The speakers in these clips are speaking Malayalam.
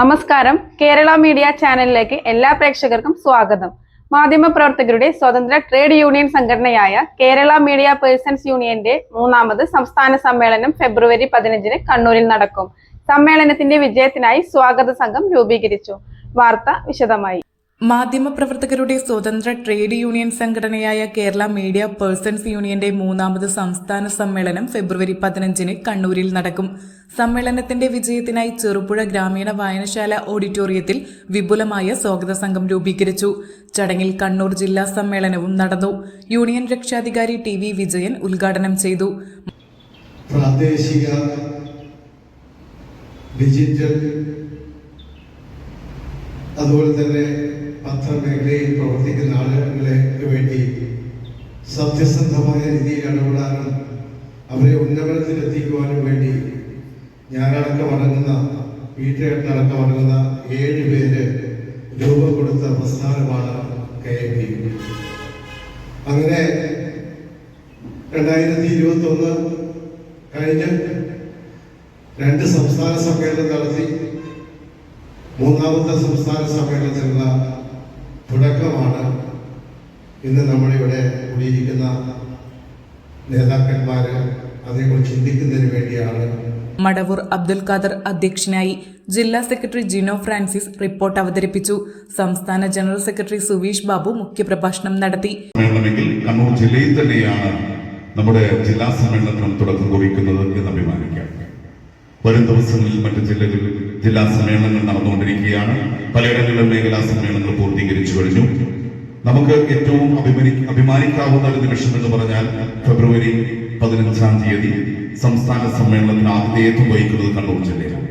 നമസ്കാരം. കേരള മീഡിയ ചാനലിലേക്ക് എല്ലാ പ്രേക്ഷകർക്കും സ്വാഗതം. മാധ്യമപ്രവർത്തകരുടെ സ്വതന്ത്ര ട്രേഡ് യൂണിയൻ സംഘടനയായ കേരള മീഡിയ പേഴ്സൺസ് യൂണിയന്റെ മൂന്നാമത് സംസ്ഥാന സമ്മേളനം ഫെബ്രുവരി പതിനഞ്ചിന് കണ്ണൂരിൽ നടക്കും. സമ്മേളനത്തിന്റെ വിജയത്തിനായി സ്വാഗത സംഘം രൂപീകരിച്ചു. വാർത്ത വിശദമായി. മാധ്യമപ്രവർത്തകരുടെ സ്വതന്ത്ര ട്രേഡ് യൂണിയൻ സംഘടനയായ കേരള മീഡിയ പേഴ്സൺസ് യൂണിയന്റെ മൂന്നാമത് സംസ്ഥാന സമ്മേളനം ഫെബ്രുവരി പതിനഞ്ചിന് കണ്ണൂരിൽ നടക്കും. സമ്മേളനത്തിന്റെ വിജയത്തിനായി ചെറുപുഴ ഗ്രാമീണ വായനശാല ഓഡിറ്റോറിയത്തിൽ വിപുലമായ സ്വാഗത സംഘം രൂപീകരിച്ചു. ചടങ്ങിൽ കണ്ണൂർ ജില്ലാ സമ്മേളനവും നടന്നു. യൂണിയൻ രക്ഷാധികാരി ടി വി വിജയൻ ഉദ്ഘാടനം ചെയ്തു. പ്രാദേശിക അതുപോലെ തന്നെ പത്രമേഖലയിൽ പ്രവർത്തിക്കുന്ന ആളുകൾക്ക് വേണ്ടി സത്യസന്ധമായ രീതിയിൽ ഇടപെടാനും അവരെ ഉന്നമനത്തിലെത്തിക്കുവാനും വേണ്ടി ഞാനടക്കം അടങ്ങുന്ന വീട്ടിലടക്കം അടങ്ങുന്ന ഏഴ് പേര് രൂപം കൊടുത്ത പ്രസ്ഥാനമാണ് കെ എം പി. അങ്ങനെ രണ്ടായിരത്തി ഇരുപത്തി ഒന്ന് കഴിഞ്ഞ് രണ്ട് സംസ്ഥാന സമ്മേളനം നടത്തി. മൂന്നാമത്തെ സംസ്ഥാന സമ്മേളനത്തിനുള്ള തുടക്കമാണ് ഇന്ന് നമ്മളിവിടെ കൂടിയിരിക്കുന്ന നേതാക്കന്മാർ അതേക്കുറിച്ച് ചിന്തിക്കുന്നതിന് വേണ്ടിയാണ്. മടവൂർ അബ്ദുൽ ഖാദർ അധ്യക്ഷനായി ജില്ലാ സെക്രട്ടറി ജിനോ ഫ്രാൻസിസ് റിപ്പോർട്ട് അവതരിപ്പിച്ചു. സംസ്ഥാന ജനറൽ സെക്രട്ടറി സുവീഷ് ബാബു മുഖ്യപ്രഭാഷണം നടത്തി. സമ്മേളനമെങ്കിൽ കണ്ണൂർ ജില്ലയിൽ തന്നെയാണ് നമ്മുടെ ജില്ലാ സമ്മേളനം തുടക്കം കുറിക്കുന്നത് എന്ന് അഭിമാനിക്കാം. വരും ദിവസങ്ങളിൽ മറ്റ് ജില്ലകളിൽ ജില്ലാ സമ്മേളനങ്ങൾ നടന്നുകൊണ്ടിരിക്കുകയാണ്. പലയിടങ്ങളിലും മേഖലാ സമ്മേളനങ്ങൾ പൂർത്തീകരിച്ചു കഴിഞ്ഞു. നമുക്ക് ഏറ്റവും അഭിമാനി അഭിമാനിക്കാവുന്ന ഒരു നിമിഷം എന്ന് പറഞ്ഞാൽ ഫെബ്രുവരി പതിനഞ്ചാം തീയതി സംസ്ഥാന സമ്മേളനത്തിന് ആതിഥേയത്വം വഹിക്കുന്നത് കണ്ണൂർ ജില്ലയിലാണ്.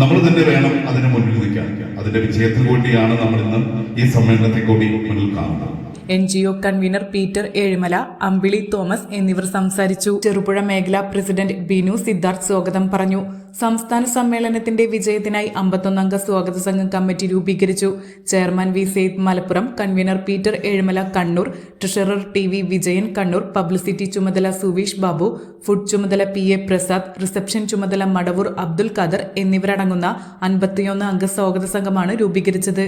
നമ്മൾ തന്നെ വേണം അതിന് മുന്നിൽ നിൽക്കാൻ. അതിന്റെ വിജയത്തിന് വേണ്ടിയാണ് നമ്മൾ ഇന്ന് ഈ സമ്മേളനത്തെ കൂടി മുന്നിൽ കാണുന്നത്. N G O convener Peter Ezhimala Ambili Thomas എന്നിവർ സംസാരിച്ചു. ചെറുപുഴ മേഖലാ പ്രസിഡന്റ് ബിനു സിദ്ധാർത്ഥ് സ്വാഗതം പറഞ്ഞു. സംസ്ഥാന സമ്മേളനത്തിന്റെ വിജയത്തിനായി അമ്പത്തൊന്നംഗ സ്വാഗത സംഘം കമ്മിറ്റി രൂപീകരിച്ചു. Chairman V Syed Malappuram convener Peter Ezhimala Kannur treasurer T V Vijayan Kannur publicity ചുമതല സുവീഷ് ബാബു ഫുഡ് ചുമതല പി എ പ്രസാദ് റിസപ്ഷൻ ചുമതല മടവൂർ അബ്ദുൽ ഖാദർ എന്നിവരടങ്ങുന്ന അൻപത്തിയൊന്ന് അംഗ സ്വാഗത സംഘമാണ് രൂപീകരിച്ചത്.